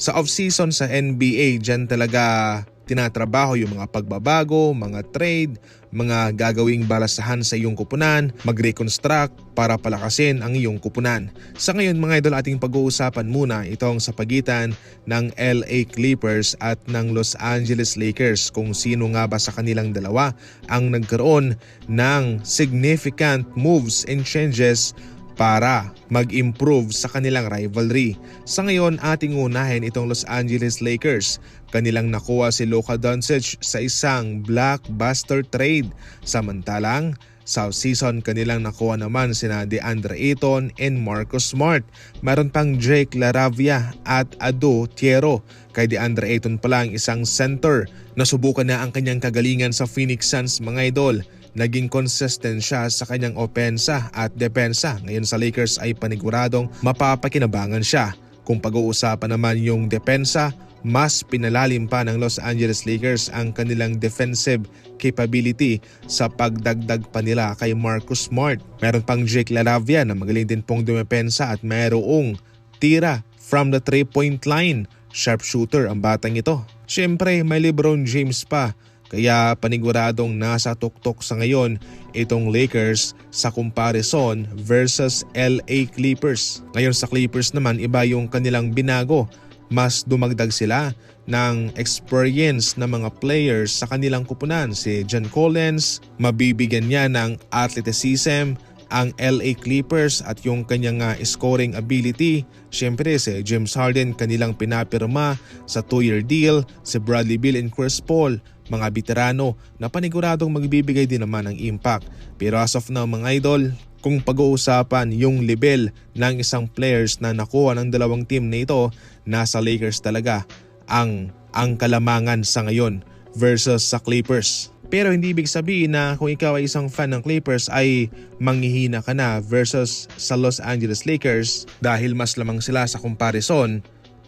Sa off-season sa NBA, dyan talaga tinatrabaho yung mga pagbabago, mga trade, mga gagawing balasahan sa iyong kupunan, mag-reconstruct para palakasin ang iyong kupunan. Sa ngayon mga idol ating pag-uusapan muna itong sa pagitan ng LA Clippers at ng Los Angeles Lakers kung sino nga ba sa kanilang dalawa ang nagkaroon ng significant moves and changes para mag-improve sa kanilang rivalry. Sa ngayon, ating unahin itong Los Angeles Lakers. Kanilang nakuha si Luka Doncic sa isang blockbuster trade. Samantalang, South season kanilang nakuha naman sina DeAndre Ayton and Marcus Smart. Meron pang Jake Laravia at Ado Tiero. Kay DeAndre Ayton pala ang isang center. Nasubukan na ang kanyang kagalingan sa Phoenix Suns mga idol naging consistent siya sa kanyang opensa at depensa. Ngayon sa Lakers ay paniguradong mapapakinabangan siya. Kung pag-uusapan naman yung depensa, mas pinalalim pa ng Los Angeles Lakers ang kanilang defensive capability sa pagdagdag pa nila kay Marcus Smart. Meron pang Jake Laravia na magaling din pong dumepensa at mayroong tira from the 3-point line. Sharpshooter ang batang ito. Siyempre may Lebron James pa kaya paniguradong nasa tuktok sa ngayon itong Lakers sa comparison versus LA Clippers. Ngayon sa Clippers naman iba yung kanilang binago. Mas dumagdag sila ng experience ng mga players sa kanilang kupunan. Si John Collins, mabibigyan niya ng athleticism, ang LA Clippers at yung kanyang uh, scoring ability. Siyempre si James Harden kanilang pinapirma sa 2-year deal, si Bradley Beal and Chris Paul mga veterano na paniguradong magbibigay din naman ng impact. Pero as of now mga idol, kung pag-uusapan yung level ng isang players na nakuha ng dalawang team na ito, nasa Lakers talaga ang, ang kalamangan sa ngayon versus sa Clippers. Pero hindi ibig sabihin na kung ikaw ay isang fan ng Clippers ay manghihina ka na versus sa Los Angeles Lakers dahil mas lamang sila sa comparison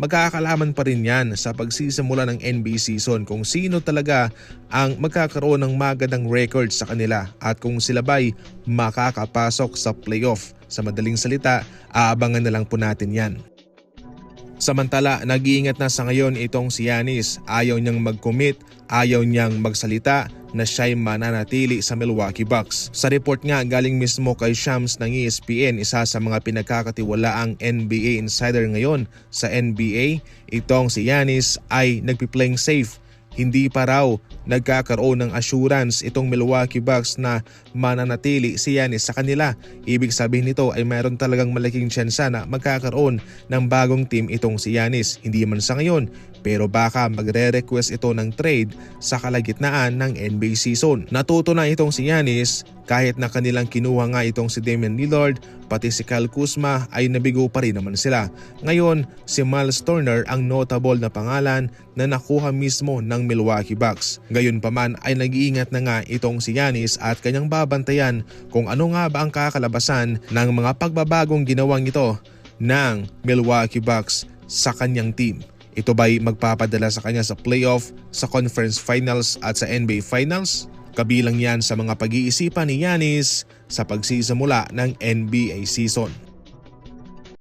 magkakalaman pa rin yan sa pagsisimula ng NBA season kung sino talaga ang magkakaroon ng magandang record sa kanila at kung sila ba'y makakapasok sa playoff. Sa madaling salita, aabangan na lang po natin yan. Samantala, nag-iingat na sa ngayon itong si Yanis. Ayaw niyang mag-commit, ayaw niyang magsalita na siya'y mananatili sa Milwaukee Bucks. Sa report nga galing mismo kay Shams ng ESPN, isa sa mga pinagkakatiwalaang NBA insider ngayon sa NBA, itong si Yanis ay nagpi-playing safe hindi pa raw nagkakaroon ng assurance itong Milwaukee Bucks na mananatili si Yanis sa kanila. Ibig sabihin nito ay mayroon talagang malaking tsansa na magkakaroon ng bagong team itong si Yanis. Hindi man sa ngayon pero baka magre-request ito ng trade sa kalagitnaan ng NBA season. Natuto na itong si Yanis kahit na kanilang kinuha nga itong si Damian Lillard pati si Kyle Kuzma ay nabigo pa rin naman sila. Ngayon, si Miles Turner ang notable na pangalan na nakuha mismo ng Milwaukee Bucks. Gayon pa man ay nag-iingat na nga itong si Yanis at kanyang babantayan kung ano nga ba ang kakalabasan ng mga pagbabagong ginawang ito ng Milwaukee Bucks sa kanyang team. Ito ba'y magpapadala sa kanya sa playoff, sa conference finals at sa NBA finals? Kabilang yan sa mga pag-iisipan ni Yanis sa pagsisimula ng NBA season.